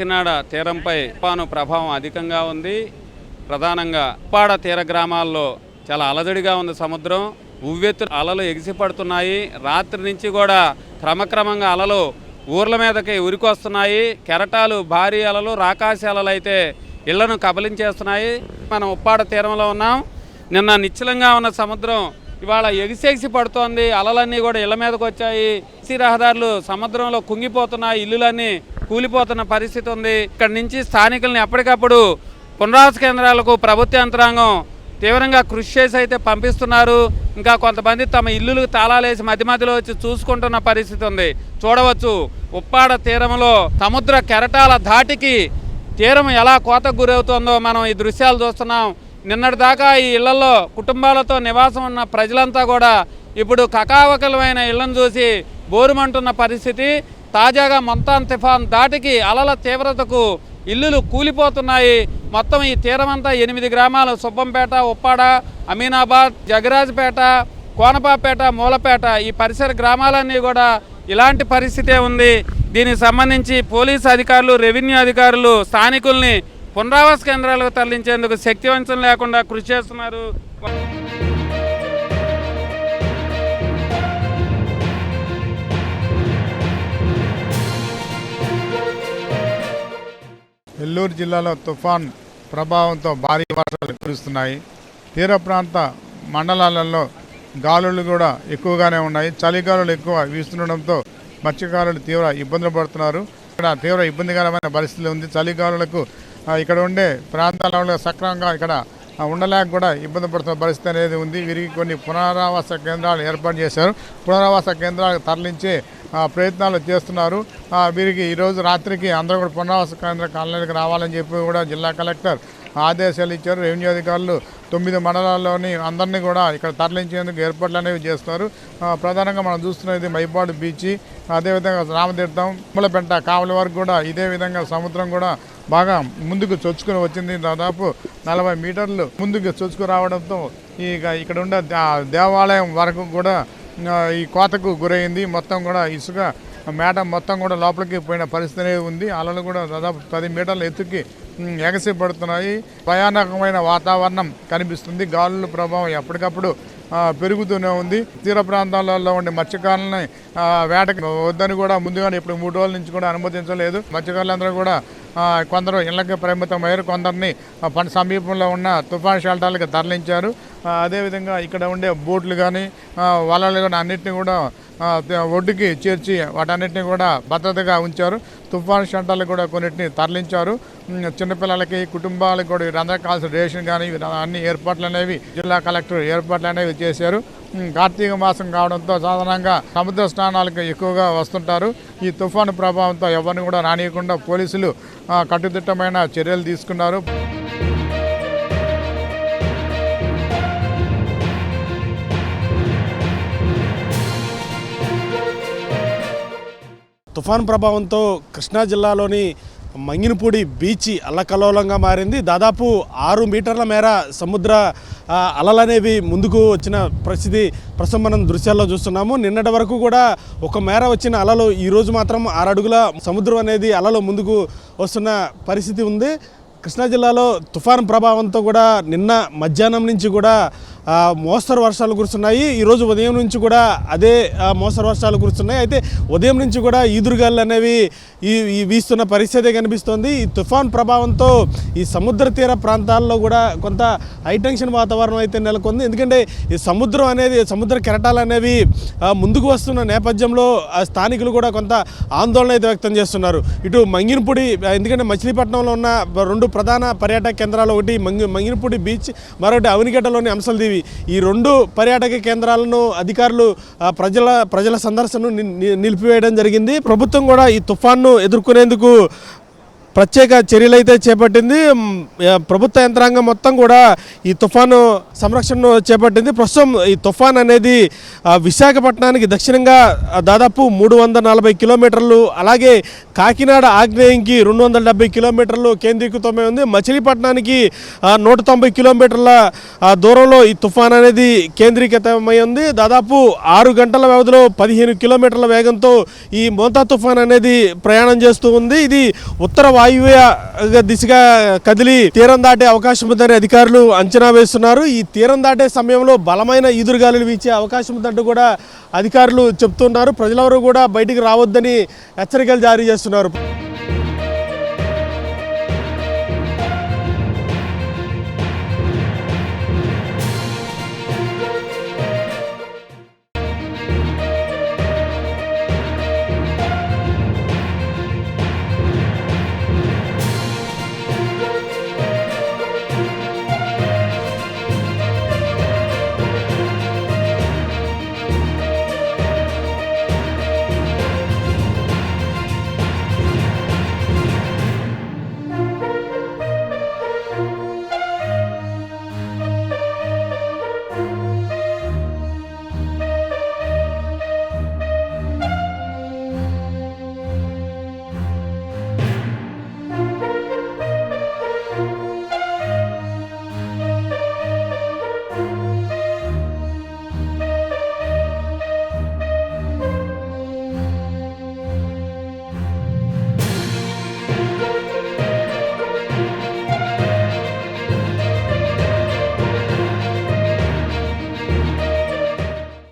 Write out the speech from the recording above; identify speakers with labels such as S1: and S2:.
S1: కాకినాడ తీరంపై తుఫాను ప్రభావం అధికంగా ఉంది. ప్రధానంగా ఉప్పాడ తీర గ్రామాల్లో చాలా అలజడిగా ఉంది సముద్రం. ఉవ్వెత్తు అలలు ఎగిసిపడుతున్నాయి. రాత్రి నుంచి కూడా క్రమక్రమంగా అలలు ఊర్ల మీదకి ఉరికొస్తున్నాయి. కెరటాలు భారీ అలలు రాకాసి అలలు అయితే ఇళ్ళను కబలించేస్తున్నాయి. మనం ఉప్పాడ తీరంలో ఉన్నాం. నిన్న నిశ్చలంగా ఉన్న సముద్రం ఇవాళ ఎగిసెగిసి పడుతోంది. అలలన్నీ కూడా ఇళ్ళ మీదకి వచ్చాయి. సి రహదారులు సముద్రంలో కుంగిపోతున్నాయి. ఇల్లులన్నీ కూలిపోతున్న పరిస్థితి ఉంది. ఇక్కడ నుంచి స్థానికుల్ని ఎప్పటికప్పుడు పునరావాస కేంద్రాలకు ప్రభుత్వ యంత్రాంగం తీవ్రంగా కృషి చేసి అయితే పంపిస్తున్నారు. ఇంకా కొంతమంది తమ ఇల్లులకు తాళాలేసి మధ్య మధ్యలో వచ్చి చూసుకుంటున్న పరిస్థితి ఉంది. చూడవచ్చు ఉప్పాడ తీరంలో సముద్ర కెరటాల ధాటికి తీరం ఎలా కోతకు గురవుతుందో మనం ఈ దృశ్యాలు చూస్తున్నాం. నిన్నటిదాకా ఈ ఇళ్ళలో కుటుంబాలతో నివాసం ఉన్న ప్రజలంతా కూడా ఇప్పుడు కకావకలమైన ఇళ్ళను చూసి బోరుమంటున్న పరిస్థితి. తాజాగా మొంతాన్ తుఫాన్ దాటికి అలల తీవ్రతకు ఇల్లులు కూలిపోతున్నాయి. మొత్తం ఈ తీరమంతా ఎనిమిది గ్రామాలు సుబ్బంపేట ఉప్పాడ అమీనాబాద్ జగరాజ్పేట కోనపాపేట మూలపేట ఈ పరిసర గ్రామాలన్నీ కూడా ఇలాంటి పరిస్థితే ఉంది. దీనికి సంబంధించి పోలీసు అధికారులు రెవెన్యూ అధికారులు స్థానికుల్ని పునరావాస కేంద్రాలకు తరలించేందుకు శక్తివంచం లేకుండా కృషి చేస్తున్నారు.
S2: నెల్లూరు జిల్లాలో తుఫాన్ ప్రభావంతో భారీ వర్షాలు కురుస్తున్నాయి. తీర ప్రాంత మండలాలలో గాలులు కూడా ఎక్కువగానే ఉన్నాయి. చలిగాలులు ఎక్కువ వీస్తుండడంతో మత్స్యకారులు తీవ్ర ఇబ్బందులు పడుతున్నారు. ఇక్కడ తీవ్ర ఇబ్బందికరమైన పరిస్థితి ఉంది. చలిగాలులకు ఇక్కడ ఉండే ప్రాంతాలలో సక్రమంగా ఇక్కడ ఉండలేక కూడా ఇబ్బంది పడుతున్న పరిస్థితి అనేది ఉంది. వీరికి కొన్ని పునరావాస కేంద్రాలు ఏర్పాటు చేశారు. పునరావాస కేంద్రాలకు తరలించే ప్రయత్నాలు చేస్తున్నారు. వీరికి ఈరోజు రాత్రికి అందరూ కూడా పునరావాస కేంద్ర కాలనీలకు రావాలని చెప్పి కూడా జిల్లా కలెక్టర్ ఆదేశాలు ఇచ్చారు. రెవెన్యూ అధికారులు తొమ్మిది మండలాల్లోని అందరినీ కూడా ఇక్కడ తరలించేందుకు ఏర్పాట్లు అనేవి చేస్తున్నారు. ప్రధానంగా మనం చూస్తున్నది మైపాడు బీచ్ అదేవిధంగా రామతీర్థం ముమ్మలపెంట కావలి వరకు కూడా ఇదే విధంగా సముద్రం కూడా బాగా ముందుకు చొచ్చుకుని వచ్చింది. దాదాపు నలభై మీటర్లు ముందుకు చొచ్చుకు రావడంతో ఇక ఇక్కడ ఉండే దేవాలయం వరకు కూడా ఈ కోతకు గురైంది. మొత్తం కూడా ఇసుక మేట మొత్తం కూడా లోపలికి పోయిన పరిస్థితి అనేది ఉంది. అలలు కూడా దాదాపు పది మీటర్ల ఎత్తుకి ఉమ్, ఎగసి పడుతున్నాయి భయానకమైన వాతావరణం కనిపిస్తుంది. గాలుల ప్రభావం ఎప్పటికప్పుడు పెరుగుతూనే ఉంది. తీర ప్రాంతాలలో ఉండే మత్స్యకారులని వేటకి వద్దని కూడా ముందుగానే ఇప్పుడు మూడు రోజుల నుంచి కూడా అనుమతించలేదు. మత్స్యకారులందరూ కూడా కొందరు ఇళ్ళకి పరిమితమయ్యారు. కొందరిని సమీపంలో ఉన్న తుఫాన్ షెల్టర్లకు తరలించారు. అదేవిధంగా ఇక్కడ ఉండే బోట్లు కానీ వలలు కానీ అన్నిటిని కూడా ఒడ్డుకి చేర్చి వాటన్నిటిని కూడా భద్రతగా ఉంచారు. తుఫాన్ షెల్టర్లు కూడా కొన్నిటిని తరలించారు. చిన్నపిల్లలకి కుటుంబాలకు కూడా వీరందరికీ కావాల్సిన రేషన్ కానీ అన్ని ఏర్పాట్లు అనేవి జిల్లా కలెక్టర్ ఏర్పాట్లు అనేవి చేశారు. కార్తీక మాసం కావడంతో సాధారణంగా సముద్ర స్నానాలకు ఎక్కువగా వస్తుంటారు. ఈ తుఫాను ప్రభావంతో ఎవరిని కూడా రానియకుండా పోలీసులు కట్టుదిట్టమైన చర్యలు తీసుకున్నారు.
S3: తుఫాన్ ప్రభావంతో కృష్ణా జిల్లాలోని మంగినపూడి బీచ్ అల్లకల్లోలంగా మారింది. దాదాపు ఆరు మీటర్ల మేర సముద్ర అలలనేవి ముందుకు వచ్చిన పరిస్థితి ప్రస్తుతం మనం దృశ్యాల్లో చూస్తున్నాము. నిన్నటి వరకు కూడా ఒక మేర వచ్చిన అలలు ఈరోజు మాత్రం ఆరు అడుగుల సముద్రం అనేది అలలు ముందుకు వస్తున్న పరిస్థితి ఉంది. కృష్ణా జిల్లాలో తుఫాన్ ప్రభావంతో కూడా నిన్న మధ్యాహ్నం నుంచి కూడా మోస్తరు వర్షాలు కురుస్తున్నాయి. ఈరోజు ఉదయం నుంచి కూడా అదే మోస్తరు వర్షాలు కురుస్తున్నాయి. అయితే ఉదయం నుంచి కూడా ఈదురుగాలు అనేవి ఈ వీస్తున్న పరిస్థితి కనిపిస్తోంది. ఈ తుఫాన్ ప్రభావంతో ఈ సముద్ర తీర ప్రాంతాల్లో కూడా కొంత హైటెన్షన్ వాతావరణం అయితే నెలకొంది. ఎందుకంటే ఈ సముద్రం అనేది సముద్ర కెరటాలు అనేవి ముందుకు వస్తున్న నేపథ్యంలో ఆ స్థానికులు కూడా కొంత ఆందోళన అయితే వ్యక్తం చేస్తున్నారు. ఇటు మంగినపూడి ఎందుకంటే మచిలీపట్నంలో ఉన్న రెండు ప్రధాన పర్యాటక కేంద్రాలు ఒకటి మంగి మంగినపూడి బీచ్ మరొకటి అవనిగడ్డలోని అంశలదేవి ఈ రెండు పర్యాటక కేంద్రాలను అధికారులు ప్రజల ప్రజల సందర్శనను నిలిపివేయడం జరిగింది. ప్రభుత్వం కూడా ఈ తుఫాన్ను ఎదుర్కొనేందుకు ప్రత్యేక చర్యలు అయితే చేపట్టింది ప్రభుత్వ యంత్రాంగం మొత్తం కూడా ఈ తుఫాను సంరక్షణను చేపట్టింది. ప్రస్తుతం ఈ తుఫాన్ అనేది విశాఖపట్నానికి దక్షిణంగా దాదాపు మూడు వందల నలభై కిలోమీటర్లు అలాగే కాకినాడ ఆగ్నేయంకి రెండు వందల డెబ్బై కిలోమీటర్లు కేంద్రీకృతమై ఉంది. మచిలీపట్నానికి నూట తొంభై కిలోమీటర్ల దూరంలో ఈ తుఫాన్ అనేది కేంద్రీకృతమై ఉంది. దాదాపు ఆరు గంటల వ్యవధిలో పదిహేను కిలోమీటర్ల వేగంతో ఈ మోతా తుఫాన్ అనేది ప్రయాణం చేస్తూ ఉంది. ఇది ఉత్తర వాయువ్య దిశగా కదిలి తీరం దాటే అవకాశం ఉందని అధికారులు అంచనా వేస్తున్నారు. ఈ తీరం దాటే సమయంలో బలమైన ఈదురుగాలులు వీచే అవకాశం ఉందంటూ కూడా అధికారులు చెప్తున్నారు. ప్రజలెవరూ కూడా బయటికి రావద్దని హెచ్చరికలు జారీ చేస్తున్నారు.